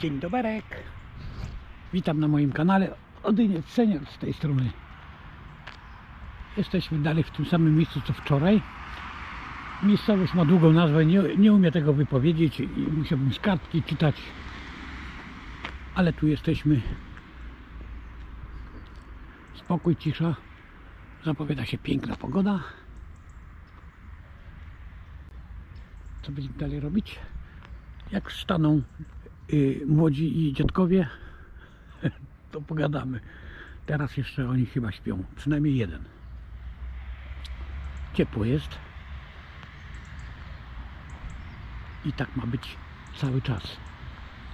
Dzień doberek. Witam na moim kanale. Odyniec Senior z tej strony. Jesteśmy dalej w tym samym miejscu co wczoraj. Miejscowość ma długą nazwę, nie, nie umiem tego wypowiedzieć i musiałbym z kartki czytać. Ale tu jesteśmy. Spokój, cisza. Zapowiada się piękna pogoda. Co będziemy dalej robić? Jak wstaną y, młodzi i dziadkowie, to pogadamy. Teraz jeszcze oni chyba śpią, przynajmniej jeden. Ciepło jest. I tak ma być cały czas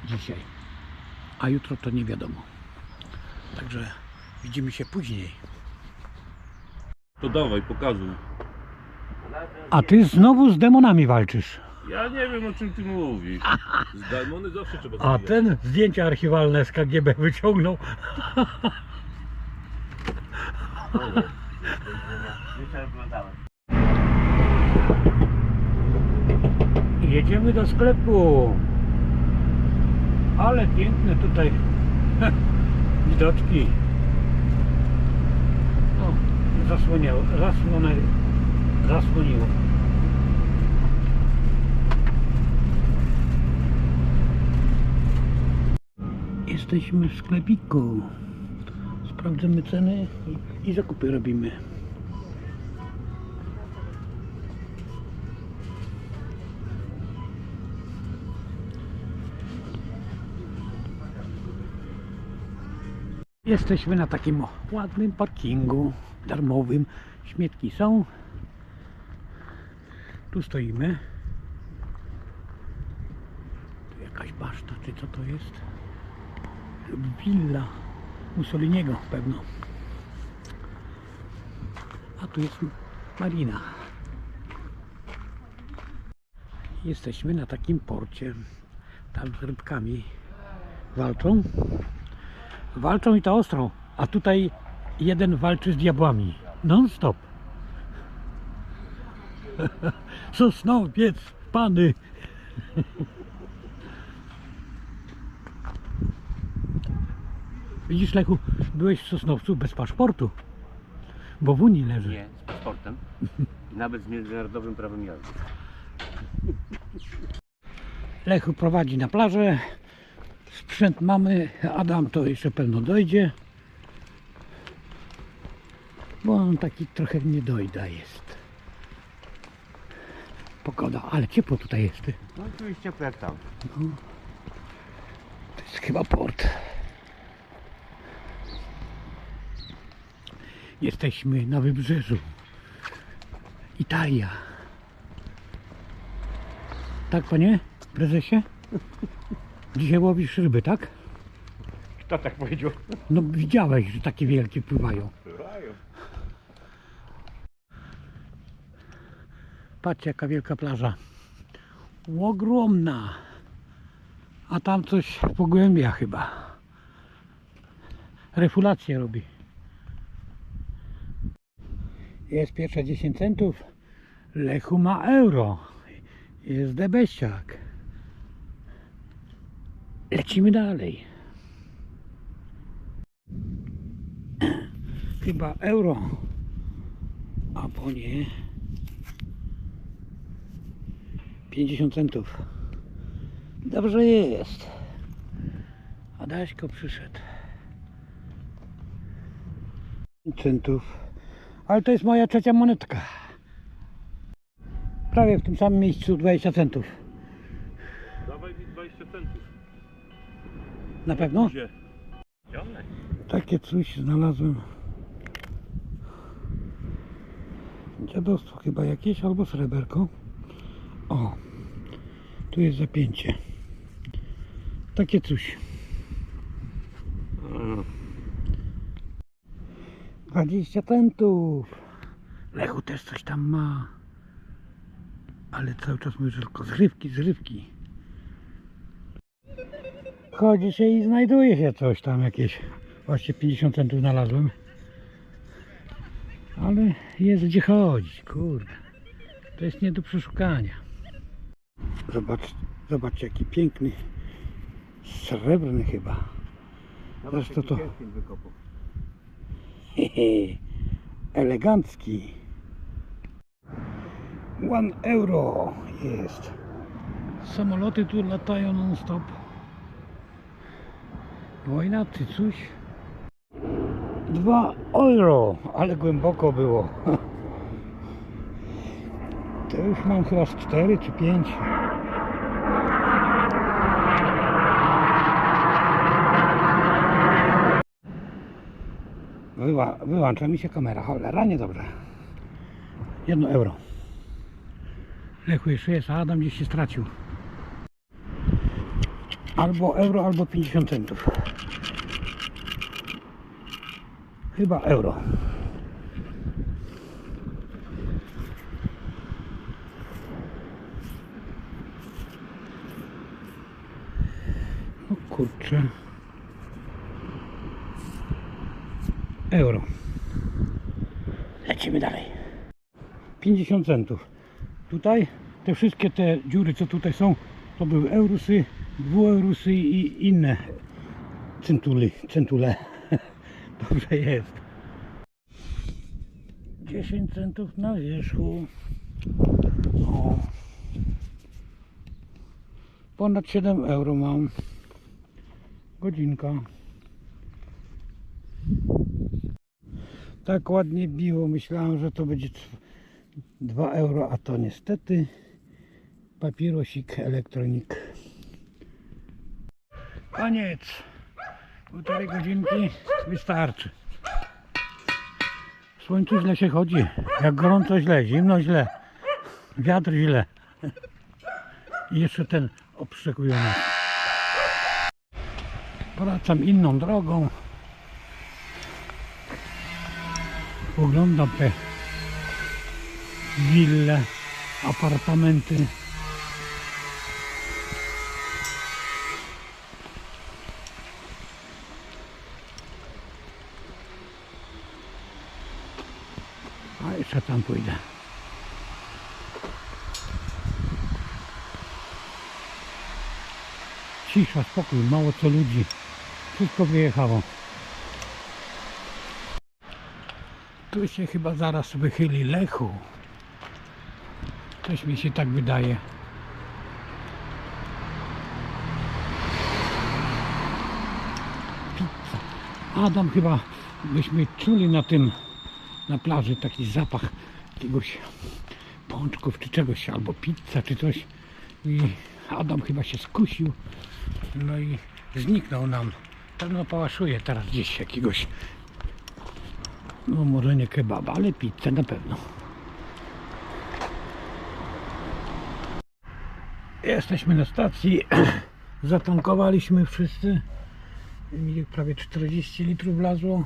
dzisiaj. A jutro to nie wiadomo. Także widzimy się później. To dawaj, pokazuj. A ty znowu z demonami walczysz. Ja nie wiem o czym ty mówisz. Z demony zawsze trzeba A zabijać. ten zdjęcia archiwalne z KGB wyciągnął. Jedziemy do sklepu. Ale piękne tutaj widoczki. O, zasłoniało, zasłonę, zasłoniło. Jesteśmy w sklepiku. Sprawdzamy ceny i, zakupy robimy. Jesteśmy na takim ładnym parkingu darmowym. Śmietki są. Tu stoimy. Tu jakaś baszta, czy co to jest? Willa Mussoliniego pewno. A tu jest marina. Jesteśmy na takim porcie. Tam z rybkami walczą. Walczą i to ostro. A tutaj jeden walczy z diabłami. Non stop. Sosnowiec, pany. Widzisz, Lechu, byłeś w Sosnowcu bez paszportu, bo w Unii leży. Nie, z paszportem. Nawet z międzynarodowym prawem jazdy. Lechu prowadzi na plażę. Sprzęt mamy. Adam to jeszcze pewno dojdzie. Bo on taki trochę niedojda jest. Pogoda, ale ciepło tutaj jest. No i tu jest ciepło jak tam. To jest chyba port. Jesteśmy na wybrzeżu. Italia. Tak, panie prezesie? Dzisiaj łowisz ryby, tak? Kto tak powiedział? No widziałeś, że takie wielkie pływają. Patrzcie jaka wielka plaża. Ogromna. A tam coś pogłębia chyba. Refulację robi. Jest pierwsze 10 centów. Lechu ma euro. Jest debeściak. Lecimy dalej. Chyba euro. A po nie. 50 centów. Dobrze jest. Adaśko przyszedł. Centów. Ale to jest moja trzecia monetka. Prawie w tym samym miejscu 20 centów. Dawaj mi 20 centów. Na pewno? Gdzie? Takie coś znalazłem. Dziadostwo chyba jakieś albo sreberko. O, tu jest zapięcie. Takie coś. 20 centów. Lechu też coś tam ma. Ale cały czas mówię, tylko zrywki, zrywki. Chodzi się i znajduje się coś tam jakieś. Właśnie 50 centów znalazłem. Ale jest gdzie chodzić, kurde. To jest nie do przeszukania. Zobacz, zobaczcie jaki piękny, srebrny chyba. Zresztą to... elegancki. One euro jest. Samoloty tu latają non stop. Wojna czy coś? Dwa euro, ale głęboko było. To już mam chyba z cztery czy pięć. Wyła, wyłącza mi się kamera, cholera, niedobrze. Jedno euro. Lechu jeszcze jest, a Adam gdzieś się stracił. Albo euro, albo 50 centów. Chyba euro. O kurczę. Euro. Lecimy dalej. 50 centów. Tutaj te wszystkie te dziury co tutaj są to były eurusy, dwueurusy i inne centuly, centule. Dobrze jest. 10 centów na wierzchu. O. Ponad 7 euro mam. Godzinka. Tak ładnie biło. Myślałem, że to będzie 2 euro, a to niestety papierosik elektronik. Koniec. Półtorej godzinki wystarczy. W słońcu źle się chodzi. Jak gorąco źle, zimno źle. Wiatr źle. I jeszcze ten obszczekujący. Wracam inną drogą. Oglądam te wille, apartamenty. A jeszcze tam pójdę. Cisza, spokój, mało co ludzi. Wszystko wyjechało. Tu się chyba zaraz wychyli Lechu. Coś mi się tak wydaje. Pizza. Adam chyba byśmy czuli na tym, na plaży taki zapach jakiegoś pączków czy czegoś, albo pizza czy coś. I Adam chyba się skusił. No i zniknął nam. Pewno pałaszuje teraz gdzieś jakiegoś no może nie kebaba, ale pizzę na pewno. Jesteśmy na stacji. Zatankowaliśmy wszyscy. Mi prawie 40 litrów wlazło.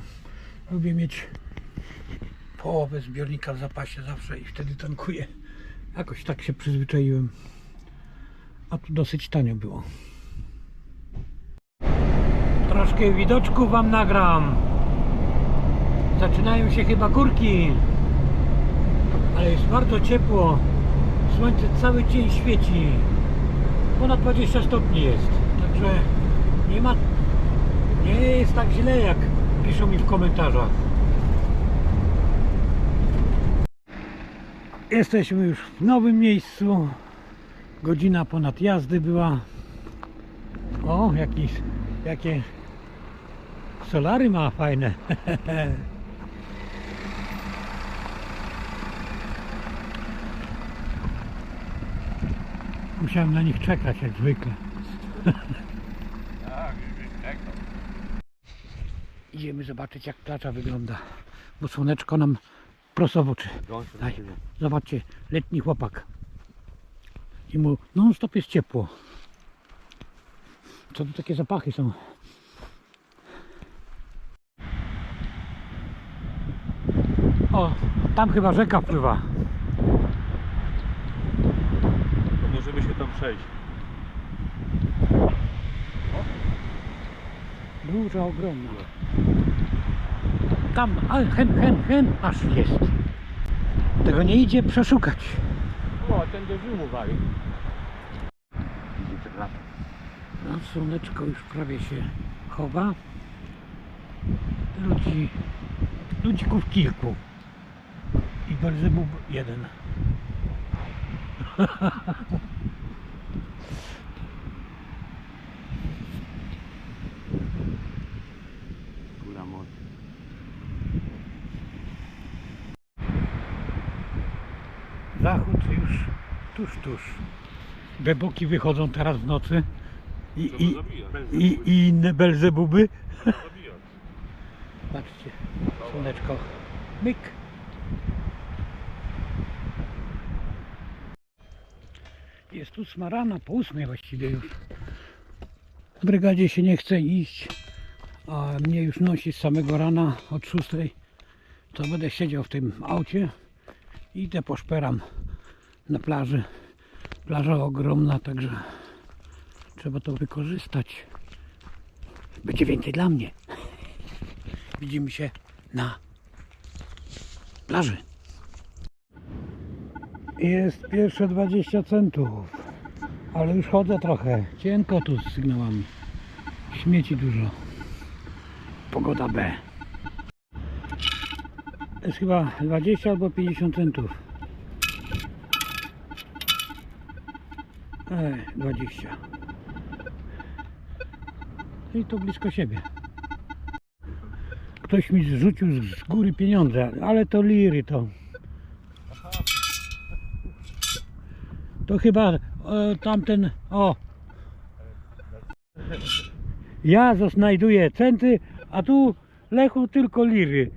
Lubię mieć połowę zbiornika w zapasie zawsze i wtedy tankuję. Jakoś tak się przyzwyczaiłem. A tu dosyć tanio było. Troszkę widoczku wam nagram. Zaczynają się chyba górki. Ale jest bardzo ciepło. Słońce cały dzień świeci. Ponad 20 stopni jest. Także nie ma. Nie jest tak źle jak piszą mi w komentarzach. Jesteśmy już w nowym miejscu. Godzina ponad jazdy była. O, jakieś, jakie solary ma fajne. Musiałem na nich czekać jak zwykle. Idziemy zobaczyć jak plaża wygląda. Bo słoneczko nam prosto w oczy. Daj, zobaczcie, letni chłopak. I mu non stop jest ciepło. Co to takie zapachy są? O, tam chyba rzeka pływa. To możemy się tam przejść. Duża, ogromna. Tam, ale hen, hen, hen, aż jest. Tego nie idzie przeszukać. O, ten do Rzymu wali. Widzicie lata. No, słoneczko już prawie się chowa. Ludzi, ludzików kilku. I Belzebub jeden. tuż. Beboki wychodzą teraz w nocy. I, i, i, i inne Belzebuby. Patrzcie, słoneczko. Myk. Jest tu smarana, po ósmej właściwie już. W brygadzie się nie chce iść, a mnie już nosi z samego rana od szóstej. To będę siedział w tym aucie i idę poszperam na plaży. Plaża ogromna, także trzeba to wykorzystać. Będzie więcej dla mnie. Widzimy się na plaży. Jest pierwsze 20 centów, ale już chodzę trochę. Cienko tu z sygnałami. Śmieci dużo. Pogoda B. To jest chyba 20 albo 50 centów. Ej, 20. I to blisko siebie. Ktoś mi zrzucił z z góry pieniądze, ale to liry to. To chyba e, tamten, o. Ja znajduję centy, a tu Lechu tylko liry.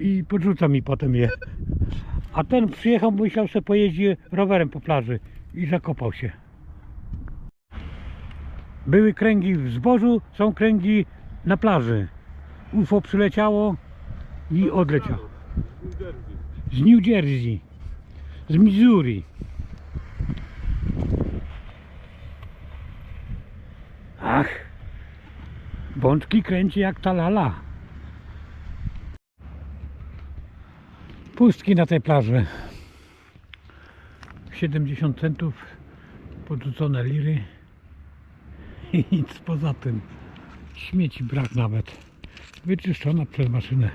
I podrzuca mi potem je. A ten przyjechał, myślał, że pojeździ rowerem po plaży i zakopał się. Były kręgi w zbożu, są kręgi na plaży. UFO przyleciało i odleciało. Z New Jersey, z Missouri. Ach, bączki kręci jak ta lala. Pustki na tej plaży. 70 centów, podrzucone liry nic poza tym. Śmieci brak nawet. Wyczyszczona przez maszynę.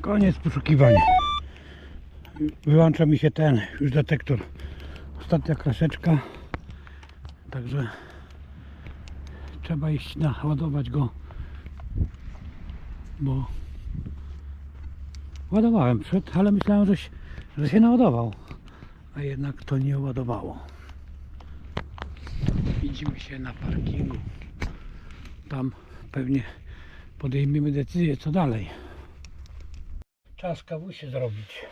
Koniec poszukiwania. Wyłącza mi się ten już detektor. Ostatnia kraseczka. Także trzeba iść naładować go. Bo ładowałem przed, ale myślałem, że się, że się naładował. A jednak to nie ładowało. Widzimy się na parkingu. Tam pewnie podejmiemy decyzję co dalej. Czas kawusie zrobić.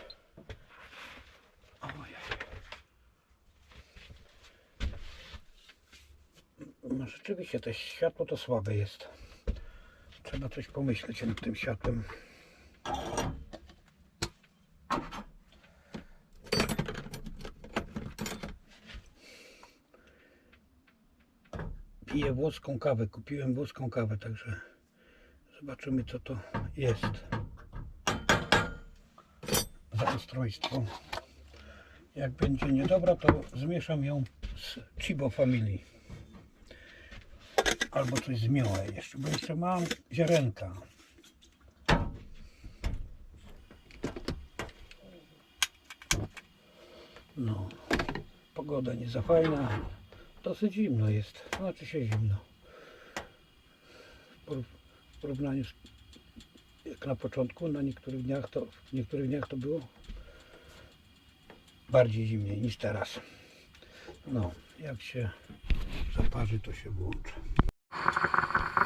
No rzeczywiście to światło to słabe jest. Trzeba coś pomyśleć nad tym światłem. Piję włoską kawę. Kupiłem włoską kawę, także zobaczymy co to jest za ustrojstwo. Jak będzie niedobra, to zmieszam ją z Chibo Family. Albo coś zmiołę jeszcze, bo jeszcze mam ziarenka. No, pogoda nie za fajna. Dosyć zimno jest, znaczy się zimno. W poró- W porównaniu z jak na początku, na niektórych dniach to, w niektórych dniach to było bardziej zimniej niż teraz. No, jak się zaparzy, to się włączy.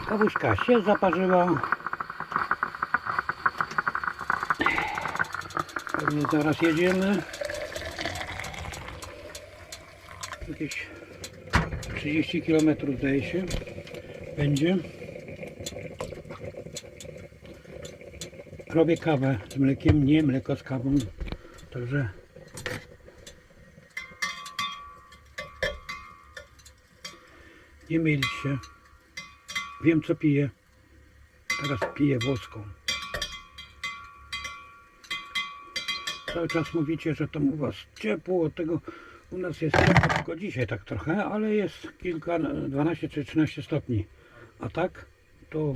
Kawuśka się zaparzyła. Pewnie zaraz jedziemy. Jakieś 30 km zdaje się będzie. Robię kawę z mlekiem, nie mleko z kawą. Także nie mylić się. Wiem co piję. Teraz piję włoską. Cały czas mówicie, że tam u was ciepło od tego U nas jest tylko dzisiaj tak trochę, ale jest kilka, 12 czy 13 stopni. A tak to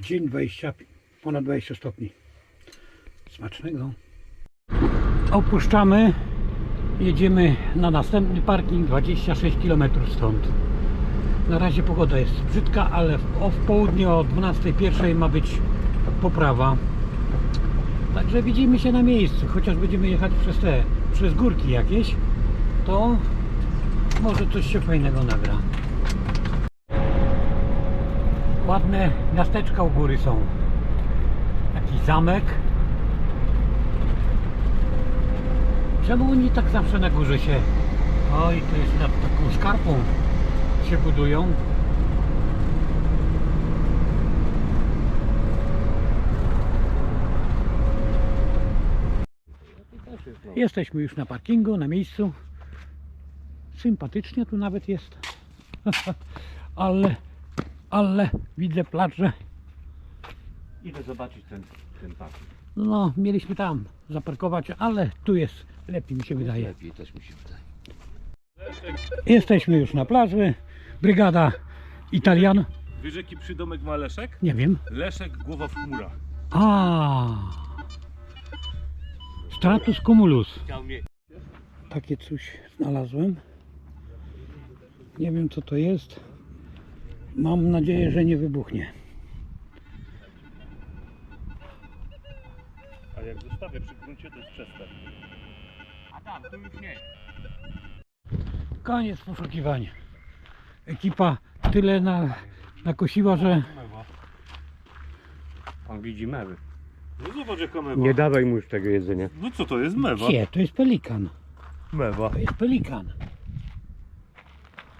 dzień 20, ponad 20 stopni. Smacznego. Opuszczamy. Jedziemy na następny parking 26 km stąd. Na razie pogoda jest brzydka, ale w, o, w południe o 12.01 ma być poprawa. Także widzimy się na miejscu, chociaż będziemy jechać przez te, przez górki jakieś, to może coś się fajnego nagra. Ładne miasteczka u góry są. Taki zamek. Czemu oni tak zawsze na górze się... Oj, to jest nad taką skarpą się budują. Jesteśmy już na parkingu, na miejscu. Sympatycznie tu nawet jest. ale, ale widzę plażę. Idę zobaczyć ten, ten park. No, mieliśmy tam zaparkować, ale tu jest lepiej mi się wydaje. Lepiej też mi się wydaje. Jesteśmy już na plaży. Brygada Italian. Wiesz jaki przydomek ma Leszek? Nie wiem. Leszek głowa w chmurach. A. Stratus cumulus. Takie coś znalazłem. Nie wiem co to jest. Mam nadzieję, że nie wybuchnie. A jak zostawię przy gruncie, to jest przestań. A tam, tu już nie. Koniec poszukiwań. Ekipa tyle na, nakosiła, że On widzi mewy. No zobacz jaka mewa. Nie dawaj mu już tego jedzenia. No co to jest mewa? nie, to jest pelikan. Mewa. To jest pelikan.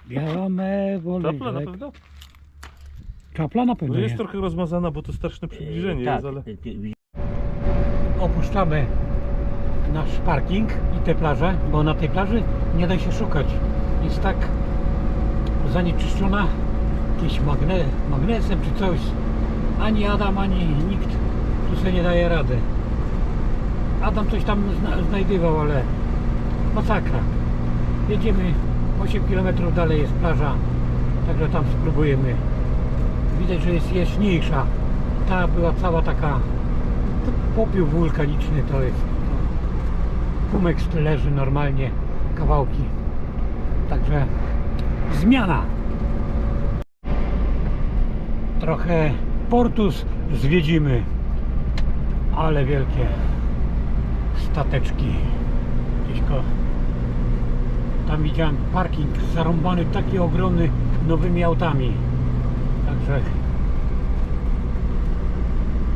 Biała mewo, Czapla na pewno? Czapla na pewno No jest nie. trochę rozmazana, bo to straszne przybliżenie tak, jest, ale... Opuszczamy nasz parking i tę plażę, bo na tej plaży nie da się szukać. Jest tak zanieczyszczona jakimś magne, magnesem czy coś. Ani Adam, ani nikt tu sobie nie daje rady. Adam coś tam zna, znajdywał, ale masakra. Jedziemy 8 km dalej jest plaża, także tam spróbujemy. Widać, że jest jaśniejsza. Ta była cała taka popiół wulkaniczny to jest. Pumek leży normalnie, kawałki. Także zmiana. Trochę Portus zwiedzimy, ale wielkie stateczki. Gdzieś. Tam widziałem parking zarąbany taki ogromny nowymi autami. Także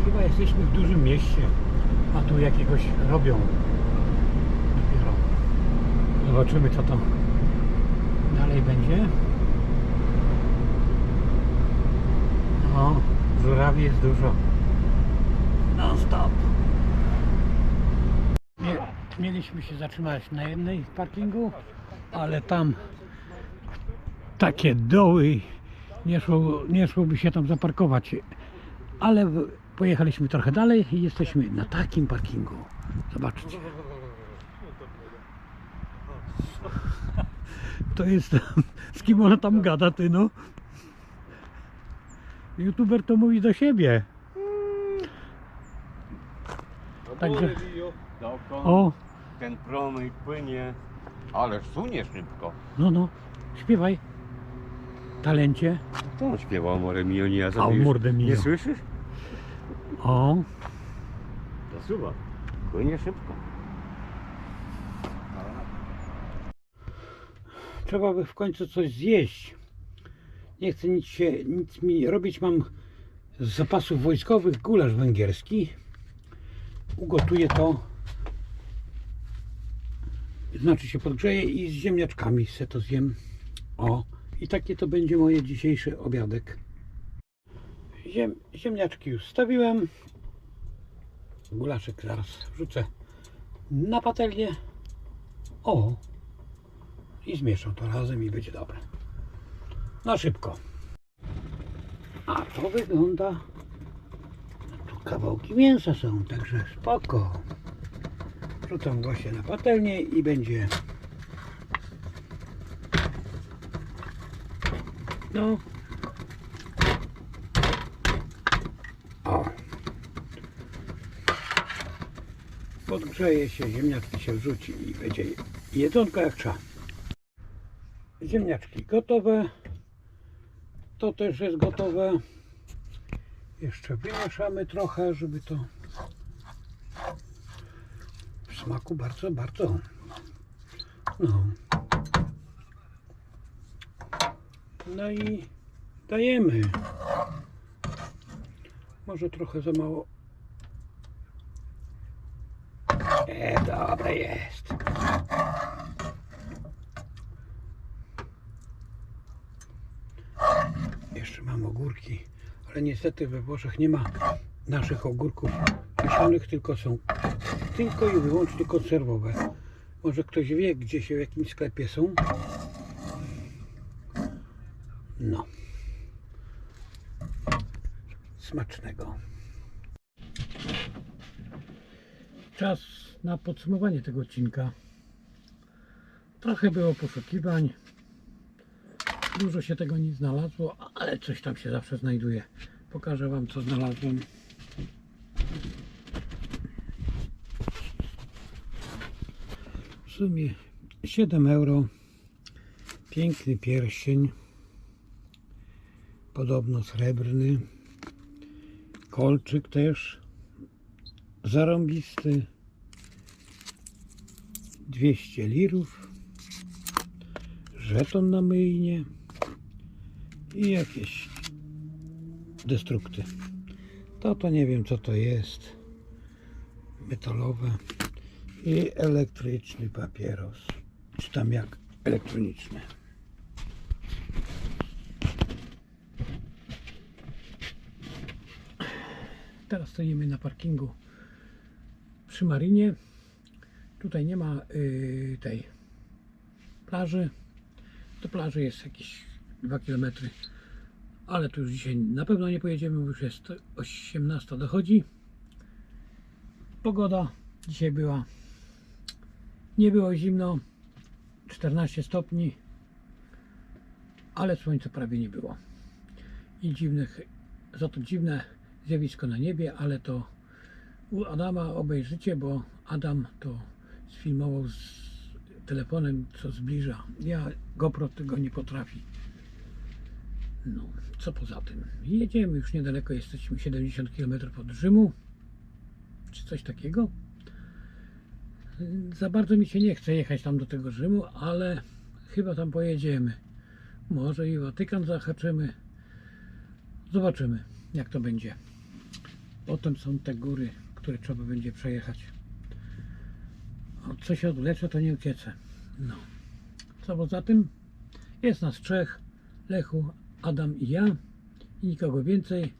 Chyba jesteśmy w dużym mieście, a tu jakiegoś robią. Dopiero. Zobaczymy co to dalej będzie. O, żurawi jest dużo. Non stop. Mieliśmy się zatrzymać na jednej parkingu, ale tam takie doły nie, szło, nie szłoby się tam zaparkować ale pojechaliśmy trochę dalej i jesteśmy na takim parkingu. Zobaczcie. To jest. Z kim ona tam gada, ty no? YouTuber to mówi do siebie. Także. Dokąd O, ten promyk płynie. Ale sunie szybko. no, no, śpiewaj. Talencie. Kto on śpiewał More Mio, nie ja A, już- Morde Mio. Nie słyszysz? O, Zasuwa. Płynie szybko. trzeba by w końcu coś zjeść. Nie chcę nic, się, nic mi robić. Mam z zapasów wojskowych gulasz węgierski. Ugotuję to. Znaczy się podgrzeję i z ziemniaczkami se to zjem. O, i takie to będzie moje dzisiejszy obiadek. Ziem, ziemniaczki już stawiłem. Gulaszek zaraz wrzucę na patelnię. O, i zmieszam to razem i będzie dobre. Na szybko. A to wygląda. Tu kawałki mięsa są, także spoko. Wrzucam właśnie na patelnię i będzie. No. O. Podgrzeje się, ziemniaczki się wrzuci i będzie jedzonko jak trzeba. Ziemniaczki gotowe. To też jest gotowe. Jeszcze wymieszamy trochę, żeby to smaku bardzo, bardzo. No. No i dajemy. Może trochę za mało. E, dobre jest. Jeszcze mam ogórki, ale niestety we Włoszech nie ma naszych ogórków kieszonych, tylko są tylko i wyłącznie konserwowe. Może ktoś wie, gdzie się w jakimś sklepie są? No. Smacznego. Czas na podsumowanie tego odcinka. Trochę było poszukiwań. Dużo się tego nie znalazło, ale coś tam się zawsze znajduje. Pokażę Wam, co znalazłem. W sumie 7 euro. Piękny pierścień. Podobno srebrny. Kolczyk też. Zarąbisty. 200 lirów. Żeton na myjnie. I jakieś destrukty. To to nie wiem co to jest. Metalowe. I elektryczny papieros. Czy tam jak elektroniczny. Teraz stoimy na parkingu przy Marinie. Tutaj nie ma y, tej plaży. Do plaży jest jakieś 2 km. Ale tu już dzisiaj na pewno nie pojedziemy, bo już jest 18 dochodzi. Pogoda dzisiaj była nie było zimno 14 stopni ale słońca prawie nie było. I dziwnych za to dziwne zjawisko na niebie ale to u Adama obejrzycie bo Adam to sfilmował z telefonem co zbliża. Ja GoPro tego nie potrafi no co poza tym? Jedziemy już niedaleko jesteśmy 70 km od Rzymu. Czy coś takiego za bardzo mi się nie chce jechać tam do tego Rzymu, ale chyba tam pojedziemy. Może i Watykan zahaczymy. Zobaczymy, jak to będzie. Potem są te góry, które trzeba będzie przejechać. A co się odwleczę, to nie uciecę. No. Co poza tym? Jest nas trzech. Lechu, Adam i ja. I nikogo więcej.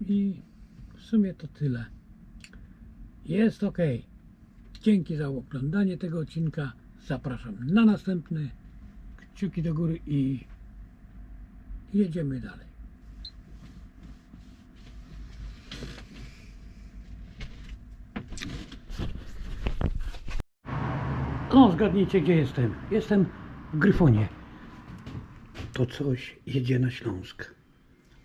I w sumie to tyle. Jest ok. Dzięki za oglądanie tego odcinka. Zapraszam na następny. Kciuki do góry i jedziemy dalej. No, zgadnijcie gdzie jestem. Jestem w Gryfonie. To coś jedzie na Śląsk.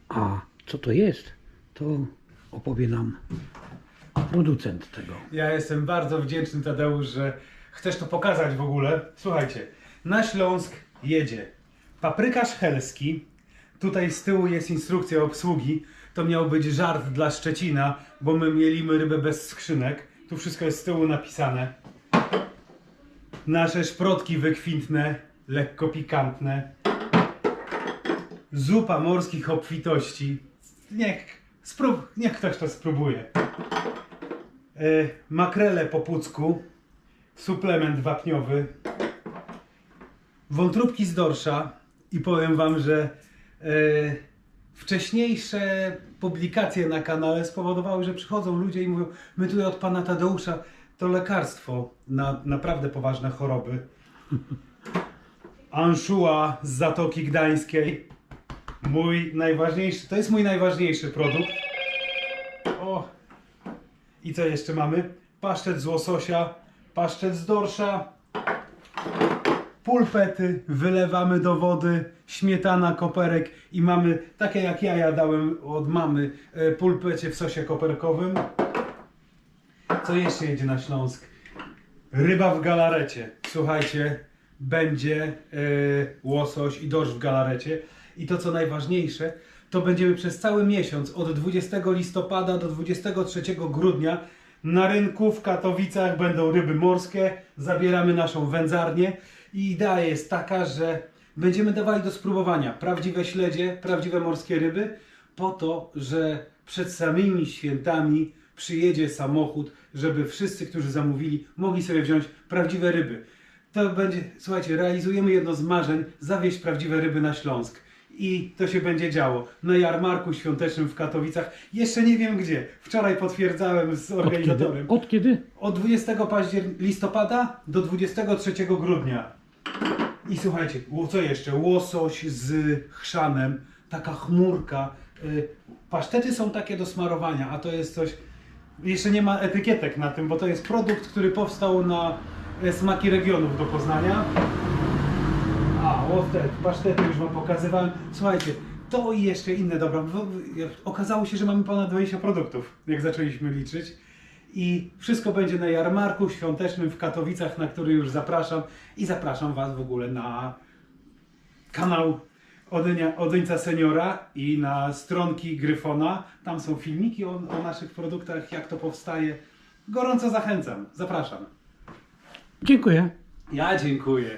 A co to jest, to opowie nam producent tego. Ja jestem bardzo wdzięczny Tadeusz, że chcesz to pokazać w ogóle. Słuchajcie, na Śląsk jedzie paprykarz helski. Tutaj z tyłu jest instrukcja obsługi. To miał być żart dla Szczecina, bo my mielimy rybę bez skrzynek. Tu wszystko jest z tyłu napisane. Nasze szprotki wykwintne, lekko pikantne. Zupa morskich obfitości. Niech, sprób, niech ktoś to spróbuje. E, makrele po pucku, suplement wapniowy, wątróbki z dorsza i powiem wam, że e, wcześniejsze publikacje na kanale spowodowały, że przychodzą ludzie i mówią, my tutaj od pana Tadeusza to lekarstwo na naprawdę poważne choroby. Anshua z Zatoki Gdańskiej. Mój najważniejszy, to jest mój najważniejszy produkt. O, i co jeszcze mamy? Pasztet z łososia, pasztet z dorsza, pulpety, wylewamy do wody, śmietana, koperek i mamy, takie jak ja jadałem od mamy, e, pulpecie w sosie koperkowym. Co jeszcze jedzie na Śląsk? Ryba w galarecie. Słuchajcie, będzie e, łosoś i dorsz w galarecie. I to co najważniejsze, to będziemy przez cały miesiąc od 20 listopada do 23 grudnia na rynku w Katowicach będą ryby morskie. Zabieramy naszą wędzarnię i idea jest taka, że będziemy dawali do spróbowania prawdziwe śledzie, prawdziwe morskie ryby, po to, że przed samymi świętami przyjedzie samochód, żeby wszyscy, którzy zamówili, mogli sobie wziąć prawdziwe ryby. To będzie, słuchajcie, realizujemy jedno z marzeń, zawieźć prawdziwe ryby na Śląsk. I to się będzie działo na jarmarku świątecznym w Katowicach. Jeszcze nie wiem gdzie. Wczoraj potwierdzałem z Od kiedy? organizatorem. Od kiedy? Od 20 paździer- listopada do 23 grudnia. I słuchajcie, co jeszcze? Łosoś z chrzanem, taka chmurka. Y, Pasztety są takie do smarowania, a to jest coś. Jeszcze nie ma etykietek na tym, bo to jest produkt, który powstał na e, smaki regionów do Poznania. Łoftet, pasztety już wam pokazywałem. Słuchajcie, to i jeszcze inne dobra. bo- Okazało się, że mamy ponad 20 produktów, jak zaczęliśmy liczyć. I wszystko będzie na jarmarku świątecznym w Katowicach, na który już zapraszam. I zapraszam Was w ogóle na kanał Odynia, Odyńca Seniora i na stronki Gryfona. Tam są filmiki o, o naszych produktach, jak to powstaje. Gorąco zachęcam. Zapraszam. Dziękuję. Ja dziękuję.